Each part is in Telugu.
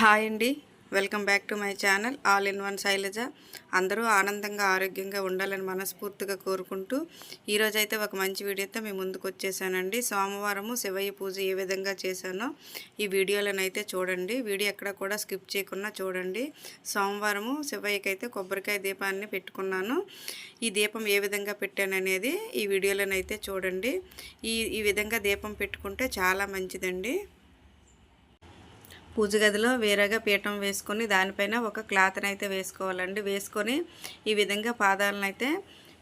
హాయ్ అండి. Welcome back to my channel all in one Shailaja. అందరూ ఆనందంగా ఆరోగ్యంగా ఉండాలని మనస్ఫూర్తిగా కోరుకుంటూ ఈరోజైతే ఒక మంచి వీడియోతో మేము ముందుకు వచ్చేసానండి. సోమవారము శివయ్య పూజ ఏ విధంగా చేశానో ఈ వీడియోలనైతే చూడండి. వీడియో ఎక్కడ కూడా స్కిప్ చేయకుండా చూడండి. సోమవారము శివయ్యకి అయితే కొబ్బరికాయ దీపాన్ని పెట్టుకున్నాను. ఈ దీపం ఏ విధంగా పెట్టాననేది ఈ వీడియోలనైతే చూడండి. ఈ ఈ విధంగా దీపం పెట్టుకుంటే చాలా మంచిదండి. పూజ గదిలో వేరేగా పీఠం వేసుకొని దానిపైన ఒక క్లాత్ని అయితే వేసుకోవాలండి. వేసుకొని ఈ విధంగా పాదాలను అయితే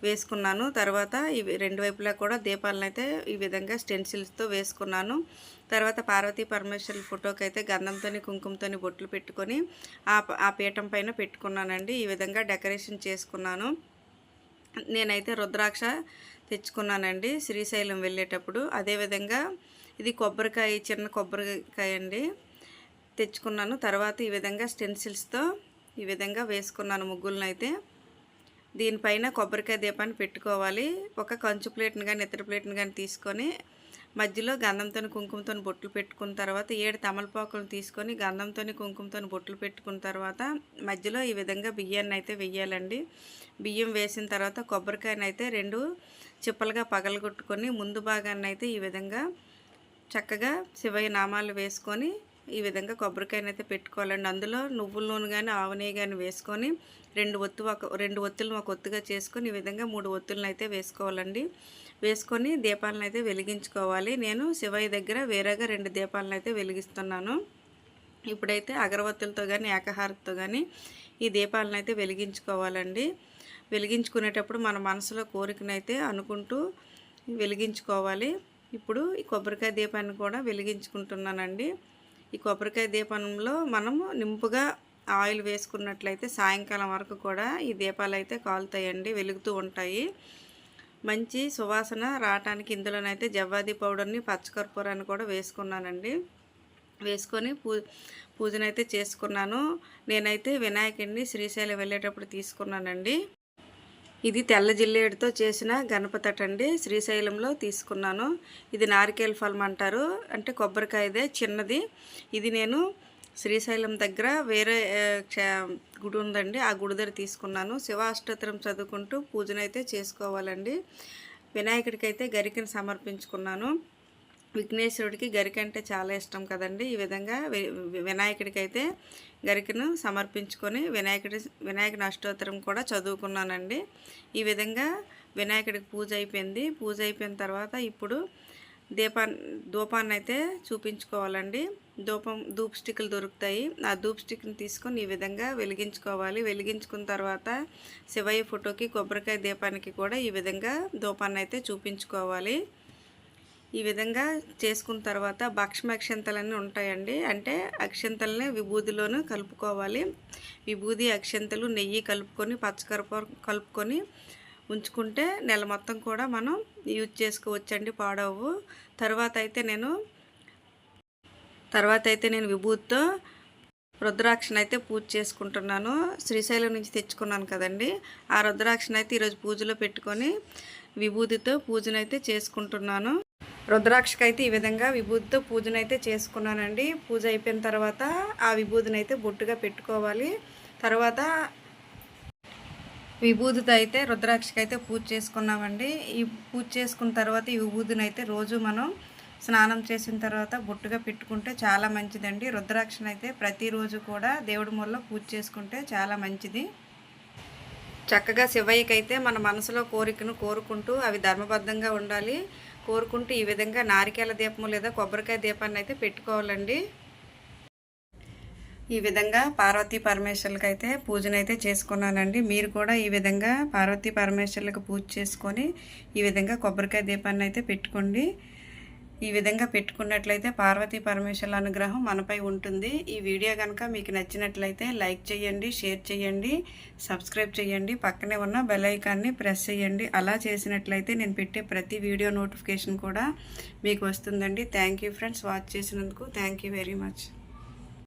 వేసుకున్నాను. తర్వాత ఇవి రెండు వైపులా కూడా దీపాలను అయితే ఈ విధంగా స్టెన్సిల్స్తో వేసుకున్నాను. తర్వాత పార్వతీ పరమేశ్వరుల ఫోటోకి అయితే గంధంతో కుంకుమతో బొట్లు పెట్టుకొని ఆ ఆ పీఠం పైన పెట్టుకున్నానండి. ఈ విధంగా డెకరేషన్ చేసుకున్నాను. నేనైతే రుద్రాక్ష తెచ్చుకున్నానండి శ్రీశైలం వెళ్ళేటప్పుడు. అదేవిధంగా ఇది కొబ్బరికాయ చిన్న కొబ్బరికాయ అండి. తెచ్చుకున్నాను. తర్వాత ఈ విధంగా స్టెన్సిల్స్తో ఈ విధంగా వేసుకున్నాను ముగ్గులను అయితే దీనిపైన కొబ్బరికాయ దీపాన్ని పెట్టుకోవాలి. ఒక కంచు ప్లేట్ని కానీ ఇతర ప్లేట్ని కానీ తీసుకొని మధ్యలో గంధంతో కుంకుమతో బొట్లు పెట్టుకున్న తర్వాత ఏడు తమలపాకులను తీసుకొని గంధంతో కుంకుమతో బొట్లు పెట్టుకున్న తర్వాత మధ్యలో ఈ విధంగా బియ్యాన్ని అయితే వెయ్యాలండి. బియ్యం వేసిన తర్వాత కొబ్బరికాయని అయితే రెండు చిప్పలుగా పగలగొట్టుకొని ముందు భాగాన్ని అయితే ఈ విధంగా చక్కగా శివయ్య నామాలు వేసుకొని ఈ విధంగా కొబ్బరికాయని అయితే పెట్టుకోవాలండి. అందులో నువ్వుల నూనె కానీ ఆవు నెయ్యి కానీ వేసుకొని రెండు ఒత్తు ఒక రెండు ఒత్తులను ఒక ఒత్తుగా చేసుకొని ఈ విధంగా మూడు ఒత్తులను అయితే వేసుకోవాలండి. వేసుకొని దీపాలను అయితే వెలిగించుకోవాలి. నేను శివయ్య దగ్గర వేరేగా రెండు దీపాలను అయితే వెలిగిస్తున్నాను. ఇప్పుడైతే అగరవత్తులతో కానీ ఏకహారతో కానీ ఈ దీపాలను అయితే వెలిగించుకోవాలండి. వెలిగించుకునేటప్పుడు మన మనసులో కోరికనైతే అనుకుంటూ వెలిగించుకోవాలి. ఇప్పుడు ఈ కొబ్బరికాయ దీపాన్ని కూడా వెలిగించుకుంటున్నానండి. ఈ కొబ్బరికాయ దీపంలో మనము నింపుగా ఆయిల్ వేసుకున్నట్లయితే సాయంకాలం వరకు కూడా ఈ దీపాలు అయితే కాలుతాయండి వెలుగుతూ ఉంటాయి. మంచి సువాసన రావటానికి ఇందులోనైతే జవ్వాది పౌడర్ని పచ్చకర్పూరాన్ని కూడా వేసుకున్నానండి. వేసుకొని పూ పూజనైతే చేసుకున్నాను. నేనైతే వినాయకుడిని శ్రీశైలం వెళ్ళేటప్పుడు తీసుకున్నానండి. ఇది తెల్ల జిల్లేడుతో చేసిన గణపతట అండి శ్రీశైలంలో తీసుకున్నాను. ఇది నారికేల ఫలం అంటారు. అంటే కొబ్బరికాయదే చిన్నది. ఇది నేను శ్రీశైలం దగ్గర వేరే గుడి ఉందండి. ఆ గుడి దగ్గర తీసుకున్నాను. శివాష్టోత్తరం చదువుకుంటూ పూజనైతే చేసుకోవాలండి. వినాయకుడికి అయితే సమర్పించుకున్నాను. విఘ్నేశ్వరుడికి గరిక అంటే చాలా ఇష్టం కదండి. ఈ విధంగా వినాయకుడికి అయితే గరికను సమర్పించుకొని వినాయకుడి వినాయకుని అష్టోత్తరం కూడా చదువుకున్నానండి. ఈ విధంగా వినాయకుడికి పూజ అయిపోయింది. పూజ అయిపోయిన తర్వాత ఇప్పుడు దీపాన్ని ధూపాన్ని అయితే చూపించుకోవాలండి. ధూపం ధూప్ స్టిక్లు దొరుకుతాయి. ఆ ధూప్ స్టిక్ని తీసుకొని ఈ విధంగా వెలిగించుకోవాలి. వెలిగించుకున్న తర్వాత శివయ్య ఫోటోకి కొబ్బరికాయ దీపానికి కూడా ఈ విధంగా ధూపాన్ని అయితే చూపించుకోవాలి. ఈ విధంగా చేసుకున్న తర్వాత భక్ష్మ అక్షంతలన్నీ ఉంటాయండి. అంటే అక్షంతలని విభూతిలోనూ కలుపుకోవాలి. విభూది అక్షంతలు నెయ్యి కలుపుకొని పచ్చకరప కలుపుకొని ఉంచుకుంటే నెల మొత్తం కూడా మనం యూజ్ చేసుకోవచ్చండి పాడవు. తర్వాత అయితే నేను తర్వాత అయితే నేను విభూతితో రుద్రాక్షను అయితే పూజ చేసుకుంటున్నాను. శ్రీశైలం నుంచి తెచ్చుకున్నాను కదండి. ఆ రుద్రాక్షను అయితే ఈరోజు పూజలో పెట్టుకొని విభూతితో పూజనైతే చేసుకుంటున్నాను. రుద్రాక్షకైతే అయితే ఈ విధంగా విభూతితో పూజనైతే చేసుకున్నానండి. పూజ అయిపోయిన తర్వాత ఆ విభూతినైతే బొట్టుగా పెట్టుకోవాలి. తర్వాత విభూతితో అయితే రుద్రాక్షకి అయితే పూజ చేసుకున్నామండి. ఈ పూజ చేసుకున్న తర్వాత ఈ విభూతిని అయితే రోజు మనం స్నానం చేసిన తర్వాత బొట్టుగా పెట్టుకుంటే చాలా మంచిదండి. రుద్రాక్షను అయితే ప్రతిరోజు కూడా దేవుడి మూలలో పూజ చేసుకుంటే చాలా మంచిది. చక్కగా శివయ్యకైతే అయితే మన మనసులో కోరికను కోరుకుంటూ అవి ధర్మబద్ధంగా ఉండాలి. కోరుకుంటూ ఈ విధంగా నారికేల దీపము లేదా కొబ్బరికాయ దీపాన్ని అయితే పెట్టుకోవాలండి. ఈ విధంగా పార్వతీ పరమేశ్వరులకి అయితే పూజనైతే చేసుకున్నానండి. మీరు కూడా ఈ విధంగా పార్వతీ పరమేశ్వరులకు పూజ చేసుకొని ఈ విధంగా కొబ్బరికాయ దీపాన్ని అయితే పెట్టుకోండి. ఈ విధంగా పెట్టుకున్నట్లయితే పార్వతీ పరమేశ్వరుల అనుగ్రహం మనపై ఉంటుంది. ఈ వీడియో కనుక మీకు నచ్చినట్లయితే లైక్ చేయండి షేర్ చేయండి సబ్స్క్రైబ్ చేయండి పక్కనే ఉన్న బెల్ ఐకాన్ని ప్రెస్ చేయండి. అలా చేసినట్లయితే నేను పెట్టే ప్రతి వీడియో నోటిఫికేషన్ కూడా మీకు వస్తుందండి. థ్యాంక్ ఫ్రెండ్స్ వాచ్ చేసినందుకు థ్యాంక్ వెరీ మచ్.